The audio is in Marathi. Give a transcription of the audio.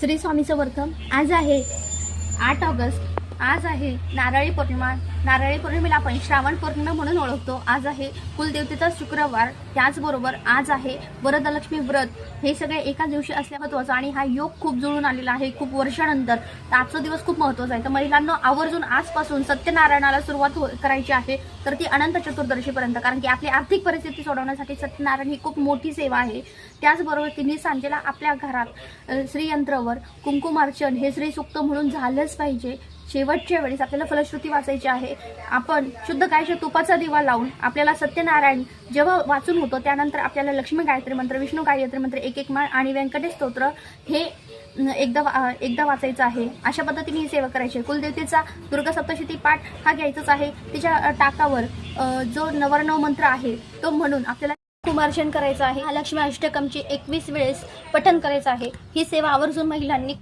श्री स्वामी समर्थ आज आहे आठ ऑगस्ट. आज आहे नारळी पौर्णिमा. नारळी पौर्णिमेला आपण श्रावण पौर्णिमा म्हणून ओळखतो. आज आहे कुलदेवतेचा शुक्रवार. त्याचबरोबर आज आहे वरदलक्ष्मी व्रत. हे सगळे एका दिवशी असल्या महत्वाचं आणि हा योग खूप जुळून आलेला आहे. खूप वर्षानंतर तर आजचा दिवस खूप महत्त्वाचा आहे. तर महिलांना आवर्जून आजपासून सत्यनारायणाला सुरुवात हो- करायची आहे. तर ती अनंत चतुर्दशीपर्यंत कारण की आपली आर्थिक परिस्थिती सोडवण्यासाठी सत्यनारायण ही खूप मोठी सेवा आहे. त्याचबरोबर तिने सांजेला आपल्या घरात श्रीयंत्रावर कुंकुमार्चन हे श्रीसूक्त म्हणून झालंच पाहिजे. शेवटच्या वेळेस आपल्याला फलश्रुती वाचायची आहे. आपण शुद्ध गायच्या तुपाचा दिवा लावून आपल्याला सत्यनारायण जेव्हा वाचून होतो त्यानंतर आपल्याला लक्ष्मी गायत्री मंत्र विष्णू गायत्री मंत्र एक एक माळ आणि व्यंकटेश स्तोत्र हे एकदा वा- एकदा वाचायचं आहे. अशा पद्धतीने ही सेवा करायची. आहे कुलदेवतेचा दुर्गा सप्तशती पाठ हा घ्यायचाच आहे. तिच्या टाकावर जो नवरनव मंत्र आहे तो म्हणून आपल्याला कुमार्चन करायचं आहे. लक्ष्मी अष्टकमची एकवीस वेळेस पठन करायचं आहे. ही सेवा आवर्जून महिलांनी